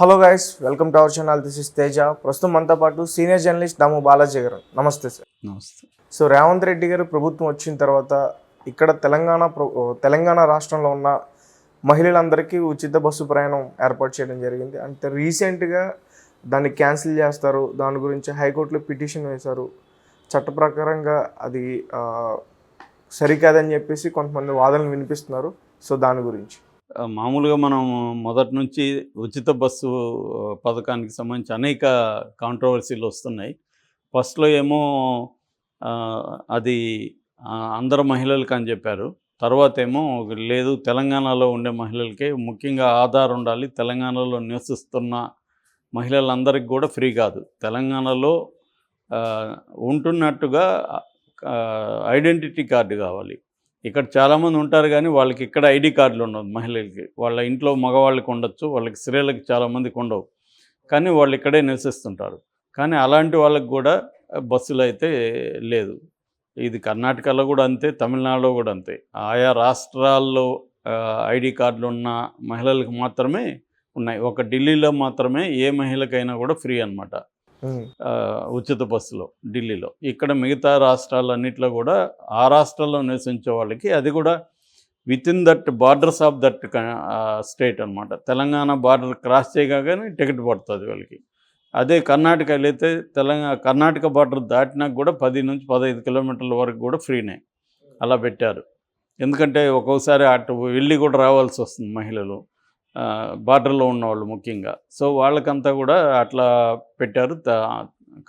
Hello guys welcome to our channel this is Teja. ప్రస్తుతం మనతో పాటు సీనియర్ జర్నలిస్ట్ దాము బాలాజీ గారు. నమస్తే సార్ నమస్తే. సో రేవంత్ రెడ్డి గారు ప్రభుత్వం వచ్చిన తర్వాత ఇక్కడ తెలంగాణ ప్ర- తెలంగాణ రాష్ట్రంలో ఉన్న మహిళలందరికీ ఉచిత బస్సు ప్రయాణం ఏర్పాటు చేయడం జరిగింది. అంటే రీసెంట్గా దాన్ని క్యాన్సిల్ చేస్తారు. దాని గురించి హైకోర్టులో పిటిషన్ వేశారు. చట్ట ప్రకారంగా అది సరికాదని చెప్పేసి కొంతమంది వాదనలు వినిపిస్తున్నారు. సో దాని గురించి. మామూలుగా మనం మొదటి నుంచి ఉచిత బస్సు పథకానికి సంబంధించి అనేక కాంట్రవర్సీలు వస్తున్నాయి. ఫస్ట్లో ఏమో అది అందరు మహిళలకు అని చెప్పారు. తర్వాత ఏమో లేదు తెలంగాణలో ఉండే మహిళలకే ముఖ్యంగా ఆధార్ ఉండాలి. తెలంగాణలో నివసిస్తున్న మహిళలందరికీ కూడా ఫ్రీ కాదు. తెలంగాణలో ఉంటున్నట్టుగా ఐడెంటిటీ కార్డు కావాలి. ఇక్కడ చాలామంది ఉంటారు కానీ వాళ్ళకి ఇక్కడ ఐడి కార్డులు ఉండవు మహిళలకి. వాళ్ళ ఇంట్లో మగవాళ్ళకి ఉండొచ్చు వాళ్ళకి స్త్రీలకు చాలామందికి ఉండవు కానీ వాళ్ళు ఇక్కడే నివసిస్తుంటారు. కానీ అలాంటి వాళ్ళకి కూడా బస్సులు అయితే లేదు. ఇది కర్ణాటకలో కూడా అంతే తమిళనాడులో కూడా అంతే. ఆయా రాష్ట్రాల్లో ఐడి కార్డులు ఉన్న మహిళలకు మాత్రమే ఉన్నాయి. ఒక ఢిల్లీలో మాత్రమే ఏ మహిళకైనా కూడా ఫ్రీ అనమాట ఉచిత బస్సులో ఢిల్లీలో. ఇక్కడ మిగతా రాష్ట్రాలన్నింటిలో కూడా ఆ రాష్ట్రాల్లో నివసించే వాళ్ళకి అది కూడా with in that borders of that state అన్నమాట. తెలంగాణ బార్డర్ క్రాస్ చేయగానే టికెట్ పడుతుంది వాళ్ళకి. అదే కర్ణాటక వెళ్ళైతే తెలంగాణ కర్ణాటక బార్డర్ దాటినాక కూడా పది నుంచి పదహైదు కిలోమీటర్ల వరకు కూడా ఫ్రీనే అలా పెట్టారు. ఎందుకంటే ఒక్కోసారి అటు వెళ్ళి కూడా రావాల్సి వస్తుంది మహిళలు. బార్డర్లో ఉన్నవాళ్ళు ముఖ్యంగా. సో వాళ్ళకంతా కూడా అట్లా పెట్టారు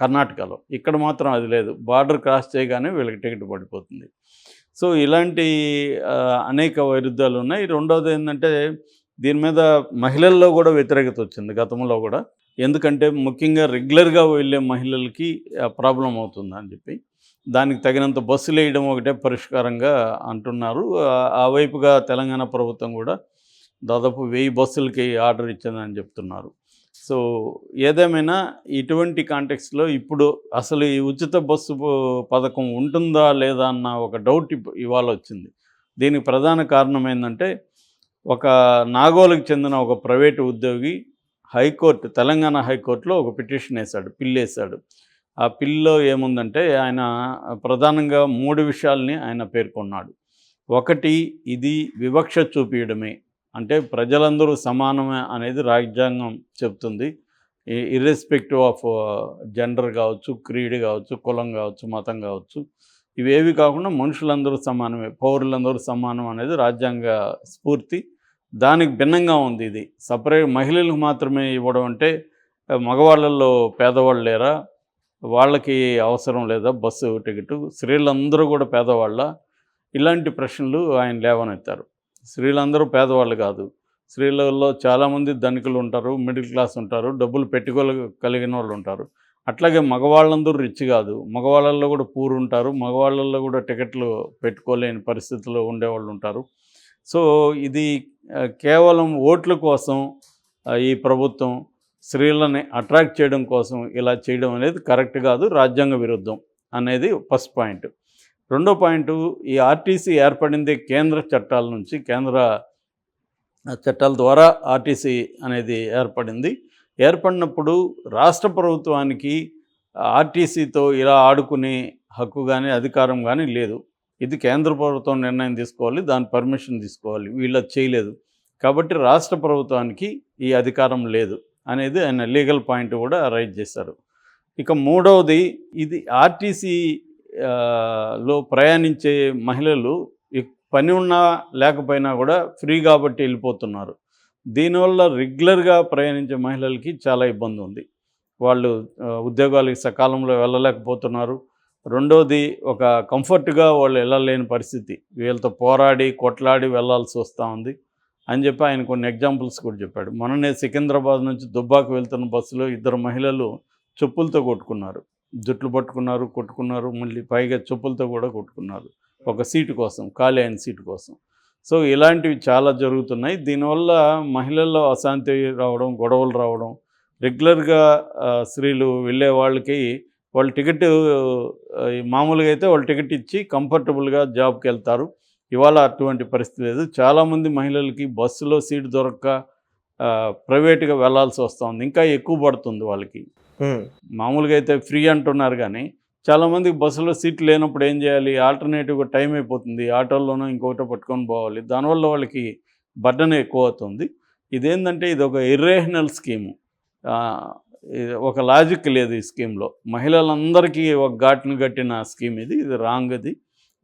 కర్ణాటకలో. ఇక్కడ మాత్రం అది లేదు. బార్డర్ క్రాస్ చేయగానే వీళ్ళకి టికెట్ పడిపోతుంది. సో ఇలాంటి అనేక వైరుధ్యాలు ఉన్నాయి. రెండవది ఏంటంటే దీని మీద మహిళల్లో కూడా వ్యతిరేకత వచ్చింది గతంలో కూడా. ఎందుకంటే ముఖ్యంగా రెగ్యులర్గా వెళ్ళే మహిళలకి ప్రాబ్లం అవుతుంది అని చెప్పి. దానికి తగినంత బస్సులు వేయడం ఒకటే పరిష్కారంగా అంటున్నారు. ఆ వైపుగా తెలంగాణ ప్రభుత్వం కూడా దాదాపు వెయ్యి బస్సులకి ఆర్డర్ ఇచ్చిందని చెప్తున్నారు. సో ఏదేమైనా ఇటువంటి కాంటెక్స్లో ఇప్పుడు అసలు ఈ ఉచిత బస్సు పథకం ఉంటుందా లేదా అన్న ఒక డౌట్ ఇవాళ వచ్చింది. దీనికి ప్రధాన కారణం ఏంటంటే ఒక నాగోలుకి చెందిన ఒక ప్రైవేటు ఉద్యోగి హైకోర్టు తెలంగాణ హైకోర్టులో ఒక పిటిషన్ వేశాడు పిల్లు వేశాడు. ఆ పిల్లో ఏముందంటే ఆయన ప్రధానంగా మూడు విషయాల్ని ఆయన పేర్కొన్నాడు. ఒకటి ఇది వివక్ష చూపించడమే అంటే ప్రజలందరూ సమానమే అనేది రాజ్యాంగం చెప్తుంది. ఇర్రెస్పెక్టివ్ ఆఫ్ జెండర్ కావచ్చు క్రీడ్ కావచ్చు కులం కావచ్చు మతం కావచ్చు ఇవేవి కాకుండా మనుషులందరూ సమానమే పౌరులందరూ సమానం అనేది రాజ్యాంగ స్ఫూర్తి. దానికి భిన్నంగా ఉంది ఇది. సపరేట్ మహిళలకు మాత్రమే ఇవ్వడం అంటే మగవాళ్ళల్లో పేదవాళ్ళు లేరా వాళ్ళకి అవసరం లేదా బస్సు టికెట్ స్త్రీలందరూ కూడా పేదవాళ్ళ. ఇలాంటి ప్రశ్నలు ఆయన లేవనెత్తారు. స్త్రీలందరూ పేదవాళ్ళు కాదు. స్త్రీలలో చాలామంది ధనికులు ఉంటారు మిడిల్ క్లాస్ ఉంటారు డబ్బులు పెట్టుకోలు కలిగిన వాళ్ళు ఉంటారు. అట్లాగే మగవాళ్ళందరూ రిచ్ కాదు. మగవాళ్ళల్లో కూడా పూర్ ఉంటారు. మగవాళ్ళల్లో కూడా టికెట్లు పెట్టుకోలేని పరిస్థితుల్లో ఉండేవాళ్ళు ఉంటారు. సో ఇది కేవలం ఓట్ల కోసం ఈ ప్రభుత్వం స్త్రీలని అట్రాక్ట్ చేయడం కోసం ఇలా చేయడం అనేది కరెక్ట్ కాదు. రాజ్యాంగ విరుద్ధం అనేది ఫస్ట్ పాయింట్. రెండో పాయింట్ ఈ ఆర్టీసీ ఏర్పడింది కేంద్ర చట్టాల నుంచి కేంద్ర చట్టాల ద్వారా ఆర్టీసీ అనేది ఏర్పడింది. ఏర్పడినప్పుడు రాష్ట్ర ప్రభుత్వానికి ఆర్టీసీతో ఇలా ఆడుకునే హక్కు కానీ అధికారం కానీ లేదు. ఇది కేంద్ర ప్రభుత్వం నిర్ణయం తీసుకోవాలి దాని పర్మిషన్ తీసుకోవాలి వీళ్ళు చేయలేదు. కాబట్టి రాష్ట్ర ప్రభుత్వానికి ఈ అధికారం లేదు అనేది ఆయన లీగల్ పాయింట్ కూడా రైజ్ చేశారు. ఇక మూడవది ఇది ఆర్టీసీ లో ప్రయాణించే మహిళలు పని ఉన్నా లేకపోయినా కూడా ఫ్రీ కాబట్టి వెళ్ళిపోతున్నారు. దీనివల్ల రెగ్యులర్గా ప్రయాణించే మహిళలకి చాలా ఇబ్బంది ఉంది. వాళ్ళు ఉద్యోగాలకి సకాలంలో వెళ్ళలేకపోతున్నారు. రెండోది ఒక కంఫర్ట్గా వాళ్ళు వెళ్ళలేని పరిస్థితి. వీళ్ళతో పోరాడి కొట్లాడి వెళ్ళాల్సి వస్తూ ఉంది అని చెప్పి ఆయన కొన్ని ఎగ్జాంపుల్స్ కూడా చెప్పాడు. మొన్ననే సికింద్రాబాద్ నుంచి దుబ్బాకు వెళ్తున్న బస్సులో ఇద్దరు మహిళలు చెప్పులతో కొట్టుకున్నారు. జుట్లు పట్టుకున్నారు కొట్టుకున్నారు మళ్ళీ పైగా చెప్పులతో కూడా కొట్టుకున్నారు. ఒక సీటు కోసం ఖాళీ అయిన సీటు కోసం. సో ఇలాంటివి చాలా జరుగుతున్నాయి. దీనివల్ల మహిళల్లో అశాంతి రావడం గొడవలు రావడం రెగ్యులర్గా స్త్రీలు వెళ్ళే వాళ్ళకి వాళ్ళు టికెట్ మామూలుగా అయితే వాళ్ళు టికెట్ ఇచ్చి కంఫర్టబుల్గా జాబ్కి వెళ్తారు. ఇవాళ అటువంటి పరిస్థితి లేదు. చాలామంది మహిళలకి బస్సులో సీటు దొరక్క ప్రైవేట్గా వెళ్ళాల్సి వస్తుంది ఇంకా ఎక్కువ పడుతుంది వాళ్ళకి. మామూలుగా అయితే ఫ్రీ అంటున్నారు కానీ చాలామందికి బస్సులో సీట్ లేనప్పుడు ఏం చేయాలి? ఆల్టర్నేటివ్గా టైం అయిపోతుంది. ఆటోల్లోనో ఇంకొకటో పట్టుకొని పోవాలి. దానివల్ల వాళ్ళకి బర్డన్ ఎక్కువ అవుతుంది ఇదేంటంటే ఇది ఒక ఇర్రేషనల్ స్కీము. ఇది ఒక లాజిక్ లేదు ఈ స్కీమ్లో. మహిళలందరికీ ఒక ఘాటును కట్టిన స్కీమ్ ఇది. ఇది రాంగ్ ఇది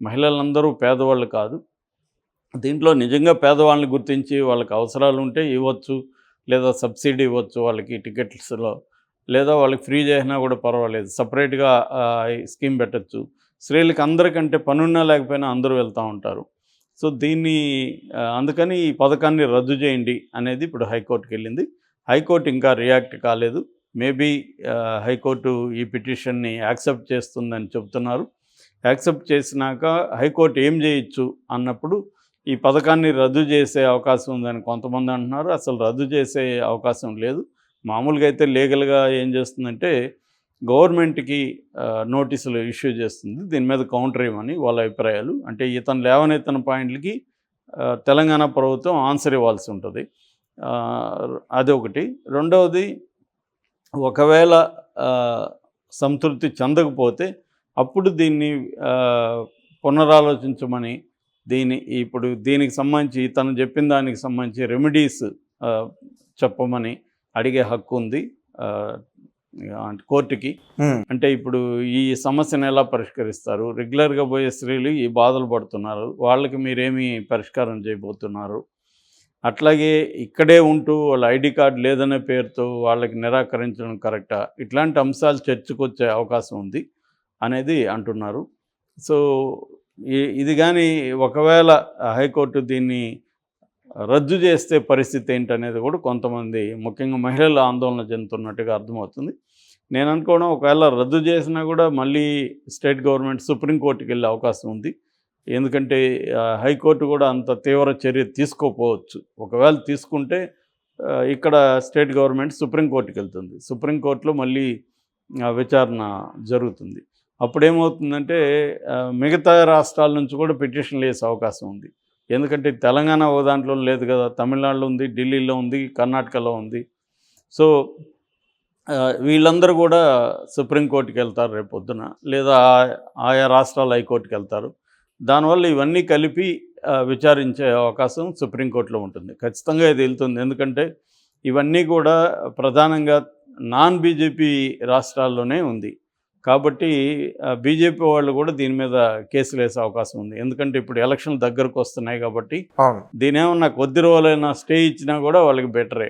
మహిళలందరూ పేదవాళ్ళు కాదు. దీంట్లో నిజంగా పేదవాళ్ళని గుర్తించి వాళ్ళకి అవసరాలు ఉంటే ఇవ్వచ్చు. లేదా సబ్సిడీ ఇవ్వచ్చు వాళ్ళకి టికెట్స్లో. లేదా వాళ్ళకి ఫ్రీ చేసినా కూడా పర్వాలేదు. సపరేట్గా స్కీమ్ పెట్టచ్చు. స్త్రీలకు అందరికంటే పనున్నా లేకపోయినా అందరూ వెళ్తూ ఉంటారు. సో దీన్ని అందుకని ఈ పథకాన్ని రద్దు చేయండి అనేది ఇప్పుడు హైకోర్టుకి వెళ్ళింది హైకోర్టు ఇంకా రియాక్ట్ కాలేదు. మేబీ హైకోర్టు ఈ పిటిషన్ని యాక్సెప్ట్ చేస్తుందని చెబుతున్నారు యాక్సెప్ట్ చేసినాక హైకోర్టు ఏం చేయొచ్చు అన్నప్పుడు ఈ పథకాన్ని రద్దు చేసే అవకాశం ఉందని కొంతమంది అంటున్నారు. అసలు రద్దు చేసే అవకాశం లేదు. మామూలుగా అయితే లీగల్గా ఏం చేస్తుందంటే గవర్నమెంట్కి నోటీసులు ఇష్యూ చేస్తుంది. దీని మీద కౌంటర్ ఇవ్వని వాళ్ళ అభిప్రాయాలు. అంటే ఇతను లేవనెత్తన పాయింట్లకి తెలంగాణ ప్రభుత్వం ఆన్సర్ ఇవ్వాల్సి ఉంటుంది. అదొకటి రెండవది ఒకవేళ సంతృప్తి చెందకపోతే అప్పుడు దీన్ని పునరాలోచించమని దీని ఇప్పుడు దీనికి సంబంధించి తను చెప్పిన దానికి సంబంధించి రెమెడీస్ చెప్పమని అడిగే హక్కు ఉంది కోర్టుకి. అంటే ఇప్పుడు ఈ సమస్యను ఎలా పరిష్కరిస్తారు? రెగ్యులర్గా పోయే స్త్రీలు ఈ బాధలు పడుతున్నారు. వాళ్ళకి మీరేమి పరిష్కారం చేయబోతున్నారు? అట్లాగే ఇక్కడే ఉంటూ వాళ్ళ ఐడి కార్డు లేదనే పేరుతో వాళ్ళకి నిరాకరించడం కరెక్టా? ఇట్లాంటి అంశాలు చర్చకొచ్చే అవకాశం ఉంది అనేది అంటున్నారు. సో ఇది కానీ ఒకవేళ హైకోర్టు దీన్ని రద్దు చేస్తే పరిస్థితి ఏంటనేది కూడా కొంతమంది ముఖ్యంగా మహిళలు ఆందోళన చెందుతున్నట్టుగా అర్థమవుతుంది. నేను అనుకోవడం ఒకవేళ రద్దు చేసినా కూడా మళ్ళీ స్టేట్ గవర్నమెంట్ సుప్రీంకోర్టుకి వెళ్ళే అవకాశం ఉంది. ఎందుకంటే హైకోర్టు కూడా అంత తీవ్ర చర్య తీసుకోపోవచ్చు ఒకవేళ తీసుకుంటే ఇక్కడ స్టేట్ గవర్నమెంట్ సుప్రీంకోర్టుకి వెళ్తుంది. సుప్రీంకోర్టులో మళ్ళీ విచారణ జరుగుతుంది. అప్పుడేమవుతుందంటే మిగతా రాష్ట్రాల నుంచి కూడా పిటిషన్లు వేసే అవకాశం ఉంది. ఎందుకంటే తెలంగాణ ఓ దాంట్లో లేదు కదా. తమిళనాడులో ఉంది ఢిల్లీలో ఉంది కర్ణాటకలో ఉంది. సో వీళ్ళందరూ కూడా సుప్రీంకోర్టుకి వెళ్తారు రేపు పొద్దున. లేదా ఆ- ఆయా రాష్ట్రాల హైకోర్టుకి వెళ్తారు. దానివల్ల ఇవన్నీ కలిపి విచారించే అవకాశం సుప్రీంకోర్టులో ఉంటుంది. ఖచ్చితంగా ఇది వెళ్తుంది. ఎందుకంటే ఇవన్నీ కూడా ప్రధానంగా నాన్ బీజేపీ రాష్ట్రాల్లోనే ఉంది. కాబట్టి బీజేపీ వాళ్ళు కూడా దీని మీద కేసులు వేసే అవకాశం ఉంది. ఎందుకంటే ఇప్పుడు ఎలక్షన్లు దగ్గరకు వస్తున్నాయి కాబట్టి దీని ఏమన్నా కొద్ది రోజులైనా స్టే ఇచ్చినా కూడా వాళ్ళకి బెటరే.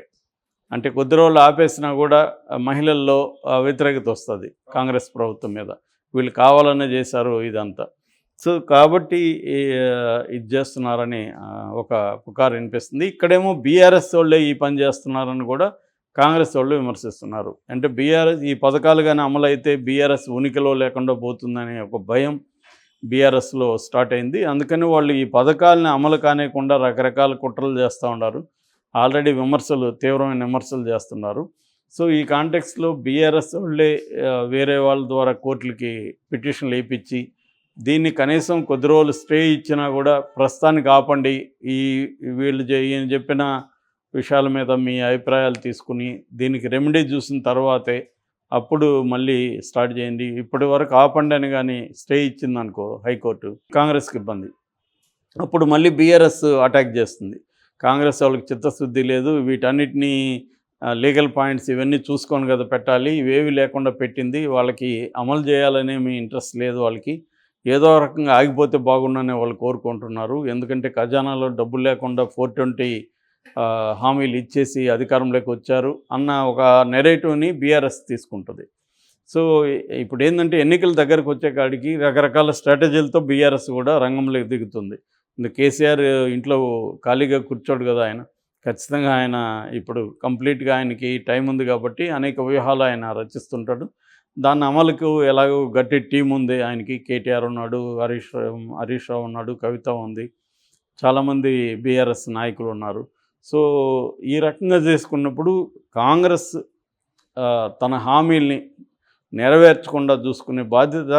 అంటే కొద్ది రోజులు ఆపేసినా కూడా మహిళల్లో వ్యతిరేకత వస్తుంది కాంగ్రెస్ ప్రభుత్వం మీద. వీళ్ళు కావాలనే చేశారు ఇదంతా. సో కాబట్టి ఇది చేస్తున్నారని ఒక పుకారు వినిపిస్తుంది. ఇక్కడేమో బీఆర్ఎస్ వాళ్ళే ఈ పని చేస్తున్నారని కూడా కాంగ్రెస్ వాళ్ళు విమర్శిస్తున్నారు. అంటే బీఆర్ఎస్ ఈ పథకాలు కానీ అమలు అయితే బీఆర్ఎస్ ఉనికిలో లేకుండా పోతుందనే ఒక భయం బీఆర్ఎస్లో స్టార్ట్ అయింది. అందుకని వాళ్ళు ఈ పథకాలని అమలు కానేకుండా రకరకాల కుట్రలు చేస్తూ ఉన్నారు. ఆల్రెడీ విమర్శలు తీవ్రమైన విమర్శలు చేస్తున్నారు. సో ఈ కాంటెక్స్లో బీఆర్ఎస్ వాళ్ళే వేరే వాళ్ళ ద్వారా కోర్టులకి పిటిషన్లు వేయించి దీన్ని కనీసం కొద్ది రోజులు స్టే ఇచ్చినా కూడా ప్రస్తుతానికి ఆపండి. ఈ వీళ్ళు చే- ఈయన చెప్పిన విషయాల మీద మీ అభిప్రాయాలు తీసుకుని దీనికి రెమెడీ చూసిన తర్వాతే అప్పుడు మళ్ళీ స్టార్ట్ చేయండి. ఇప్పటి వరకు ఆపండి అని కానీ స్టే ఇచ్చింది అనుకో హైకోర్టు కాంగ్రెస్కి ఇబ్బంది. అప్పుడు మళ్ళీ బీఆర్ఎస్ అటాక్ చేస్తుంది. కాంగ్రెస్ వాళ్ళకి చిత్తశుద్ధి లేదు. వీటన్నిటినీ లీగల్ పాయింట్స్ ఇవన్నీ చూసుకొని కదా పెట్టాలి. ఇవేవి లేకుండా పెట్టింది. వాళ్ళకి అమలు చేయాలనే మీ ఇంట్రెస్ట్ లేదు వాళ్ళకి. ఏదో రకంగా ఆగిపోతే బాగుండనే వాళ్ళు కోరుకుంటున్నారు. ఎందుకంటే ఖజానాలో డబ్బులు లేకుండా ఫోర్ ట్వంటీ హామీలు ఇచ్చేసి అధికారంలోకి వచ్చారు అన్న ఒక నెరేటివ్ని బీఆర్ఎస్ తీసుకుంటుంది. సో ఇప్పుడు ఏంటంటే ఎన్నికల దగ్గరకు వచ్చే కాడికి రకరకాల స్ట్రాటజీలతో బీఆర్ఎస్ కూడా రంగంలోకి దిగుతుంది కేసీఆర్ ఇంట్లో ఖాళీగా కూర్చోడు కదా ఆయన. ఖచ్చితంగా ఆయన ఇప్పుడు కంప్లీట్గా ఆయనకి టైం ఉంది కాబట్టి అనేక వ్యూహాలు ఆయన రచిస్తుంటాడు. దాని అమలుకు ఎలాగో గట్టి టీం ఉంది. ఆయనకి కేటీఆర్ ఉన్నాడు హరీష్ హరీష్ రావు ఉన్నాడు కవిత ఉంది. చాలామంది బీఆర్ఎస్ నాయకులు ఉన్నారు. సో ఈ రకంగా చేసుకున్నప్పుడు కాంగ్రెస్ తన హామీల్ని నెరవేర్చకుండా చూసుకునే బాధ్యత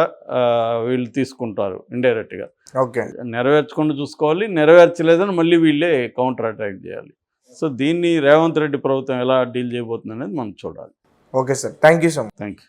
వీళ్ళు తీసుకుంటారు ఇండైరెక్ట్గా. ఓకే. నెరవేర్చకుండా చూసుకోవాలి నెరవేర్చలేదని మళ్ళీ వీళ్ళే కౌంటర్ అటాక్ చేయాలి. సో దీన్ని రేవంత్ రెడ్డి ప్రభుత్వం ఎలా డీల్ చేయబోతుంది అనేది మనం చూడాలి. Okay sir. Thank you so much thank you